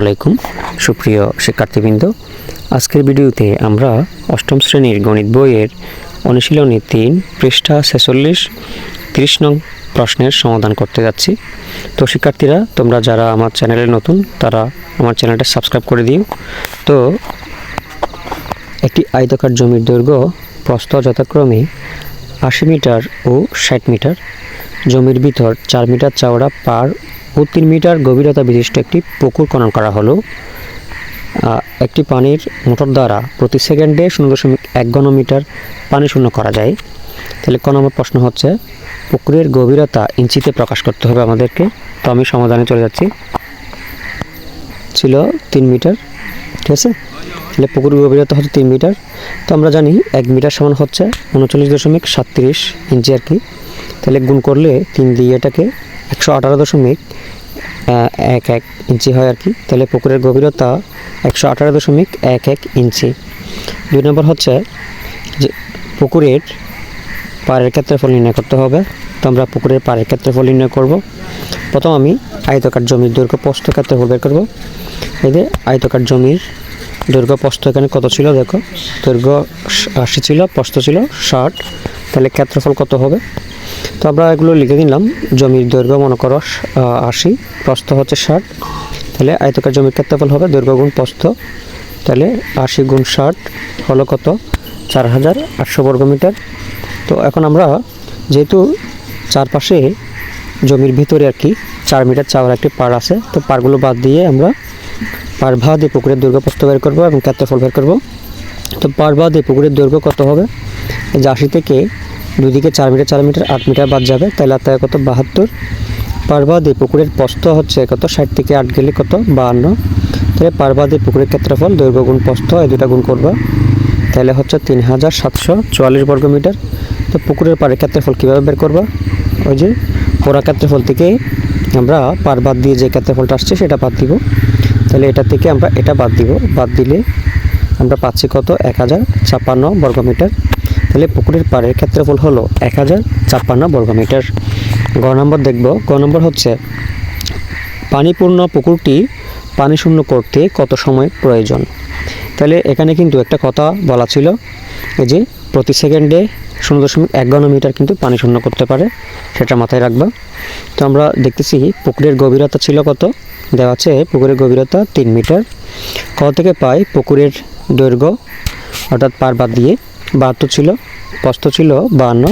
আলাইকুম, সুপ্রিয় শিক্ষার্থীবৃন্দ। আজকের ভিডিওতে আমরা অষ্টম শ্রেণির গণিত বইয়ের অনুশীলনী তিন, পৃষ্ঠা ছেচল্লিশ, তিরিশ নং প্রশ্নের সমাধান করতে যাচ্ছি। তো শিক্ষার্থীরা, তোমরা যারা আমার চ্যানেলে নতুন, তারা আমার চ্যানেলটা সাবস্ক্রাইব করে দিও। তো একটি আয়তাকার জমির দৈর্ঘ্য প্রস্থ যথাক্রমে আশি মিটার ও ষাট মিটার। জমির ভিতর চার মিটার চওড়া পার ও তিন মিটার গভীরতা বিশিষ্ট একটি পুকুর খনন করা হলো। একটি পানির মোটর দ্বারা প্রতি সেকেন্ডে শূন্য দশমিক এক ঘনমিটার পানি শূন্য করা যায়। তাহলে ক নম্বর প্রশ্ন হচ্ছে, পুকুরের গভীরতা ইঞ্চিতে প্রকাশ করতে হবে আমাদেরকে? তো আমি সমাধানে চলে যাচ্ছি। ছিল তিন মিটার, ঠিক আছে? তাহলে পুকুরের গভীরতা হচ্ছে তিন মিটার। তো আমরা জানি এক মিটার সমান হচ্ছে উনচল্লিশ দশমিক সাতত্রিশ ইঞ্চি আর কি। তাহলে গুণ করলে তিন দিয়ে এটাকে একশো আঠারো দশমিক এক এক ইঞ্চি হয় আর কি। তাহলে পুকুরের গভীরতা একশো আঠারো দশমিক এক এক ইঞ্চি। দুই নম্বর হচ্ছে যে পুকুরের পাড়ের ক্ষেত্রফল নির্ণয় করতে হবে। তো আমরা পুকুরের পাড়ের ক্ষেত্রফল নির্ণয় করব। প্রথম আমি আয়তকার জমির দৈর্ঘ্য প্রস্থ ক্ষেত্রফল বের করব। এই যে আয়তকার জমির দৈর্ঘ্য প্রস্থ এখানে কত ছিল দেখো? দৈর্ঘ্য আশি ছিল, প্রস্থ ছিল ষাট। তাহলে ক্ষেত্রফল কত হবে? তো আমরা এগুলো লিখে দিলাম। জমির দৈর্ঘ্য মনে করো আশি, প্রস্থ হচ্ছে ষাট। তাহলে আয়তকার জমির ক্ষেত্রফল হবে দৈর্ঘ্য গুণ প্রস্থ। তাহলে আশি গুণ ষাট হলো কত? চার হাজার আটশো বর্গমিটার তো এখন আমরা যেহেতু চারপাশে জমির ভিতরে আর কি চার মিটার চাওয়ার একটি পাড় আছে, তো পাড়গুলো বাদ দিয়ে আমরা পাড় ভাগ দিয়ে পুকুরের দৈর্ঘ্য প্রস্থ বের করব এবং ক্ষেত্রফল বের করব। তো পাড় বাদ দিয়ে পুকুরের দৈর্ঘ্য কত হবে? যে আশি থেকে দুদিকে চার মিটার চার মিটার, আট মিটার বাদ যাবে। তাহলে তাই কত? বাহাত্তর। পাড় বাদ দিয়ে পুকুরের প্রস্থ হচ্ছে কত? ষাট থেকে আট গেলে কত? বাহান্ন। তাহলে পাড় বাদ দিয়ে পুকুরের ক্ষেত্রফল দৈর্ঘ্য গুণ প্রস্থ এই দুটা গুণ করবা। তাহলে হচ্ছে তিন হাজার সাতশো চুয়াল্লিশ বর্গমিটার তো পুকুরের পাড়ের ক্ষেত্রফল কীভাবে বের করবা? ওই যে পোড়া ক্ষেত্রফল থেকে আমরা পার বাদ দিয়ে যে ক্ষেত্রফলটা আসছে সেটা বাদ দিব। তাহলে এটা থেকে আমরা এটা বাদ দিব। বাদ দিলে আমরা পাচ্ছি কত? এক হাজার ছাপ্পান্ন বর্গমিটার তাহলে পুকুরের পাড়ের ক্ষেত্রফল হলো এক হাজার ছাপ্পান্ন বর্গমিটার। গ নম্বর দেখব। গ নম্বর হচ্ছে, পানিপূর্ণ পুকুরটি পানি শূন্য করতে কত সময় প্রয়োজন? তাহলে এখানে কিন্তু একটা কথা বলা ছিল যে, প্রতি সেকেন্ডে শূন্য দশমিক এক ঘনমিটার কিন্তু পানি শূন্য করতে পারে, সেটা মাথায় রাখবা। তো আমরা দেখতেছি পুকুরের গভীরতা ছিল কত? দেওয়া আছে পুকুরের গভীরতা তিন মিটার। ক থেকে পাই পুকুরের দৈর্ঘ্য, অর্থাৎ পার বাদ দিয়ে বাহাত্তর ছিল, প্রস্থ ছিল বাহান্ন।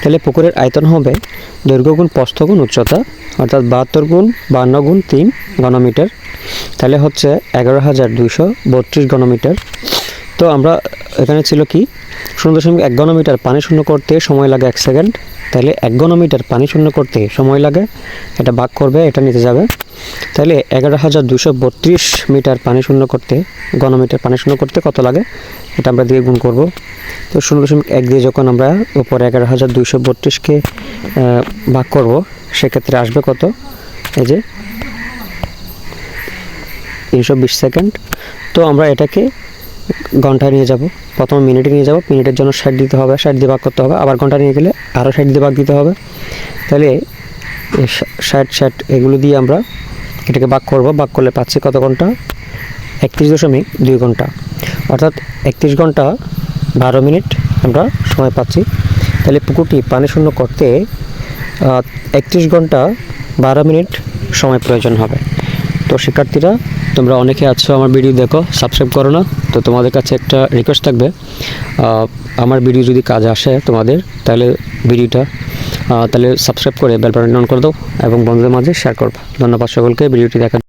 তাহলে পুকুরের আয়তন হবে দৈর্ঘ্য গুণ প্রস্থ গুণ উচ্চতা, অর্থাৎ বাহাত্তর গুণ বাহান্ন গুণ তিন ঘনমিটার। তাহলে হচ্ছে এগারো হাজার দুশো বত্রিশ ঘনমিটার। তো আমরা এখানে ছিল কি? শূন্য দশমিক এক ঘনমিটার পানি শূন্য করতে সময় লাগে এক সেকেন্ড। তাহলে এক ঘনমিটার পানি শূন্য করতে সময় লাগে। এটা ভাগ করবে, এটা নিতে যাবে। তাহলে এগারো হাজার দুশো বত্রিশ মিটার পানি শূন্য করতে, ঘনমিটার পানি শূন্য করতে কত লাগে? এটা আমরা দিয়ে গুণ করব। তো শূন্য দশমিক এক দিয়ে যখন আমরা উপরে এগারো হাজার দুশো বত্রিশকে ভাগ করব, সেক্ষেত্রে আসবে কত? এই যে তিনশো বিশ সেকেন্ড। তো আমরা এটাকে ঘন্টায় নিয়ে যাব। প্রথম মিনিটে নিয়ে যাব, মিনিটের জন্য ষাট দিতে হবে ষাট দিয়ে ভাগ করতে হবে। আবার ঘণ্টা নিয়ে গেলে আরও ষাট দিয়ে ভাগ দিতে হবে। তাহলে ষাট ষাট এগুলো দিয়ে আমরা এটাকে ভাগ করব। ভাগ করলে পাচ্ছি কত ঘণ্টা? একত্রিশ দশমিক দুই ঘণ্টা। অর্থাৎ একত্রিশ ঘণ্টা বারো মিনিট আমরা সময় পাচ্ছি। তাহলে পুকুরটি পানি শূন্য করতে একত্রিশ ঘণ্টা বারো মিনিট সময় প্রয়োজন হবে। তো শিক্ষার্থীরা তোমরা অনেকে আছো আমার ভিডিও দেখো সাবস্ক্রাইব করো না, তো তোমাদের কাছে একটা রিকোয়েস্ট থাকবে। আমার ভিডিও যদি কাজ আসে তোমাদের, তাহলে ভিডিওটা তাহলে সাবস্ক্রাইব করে বেল বাটন অন করে দাও এবং বন্ধুদের মাঝে শেয়ার করবে। ধন্যবাদ সকলকে ভিডিওটি দেখার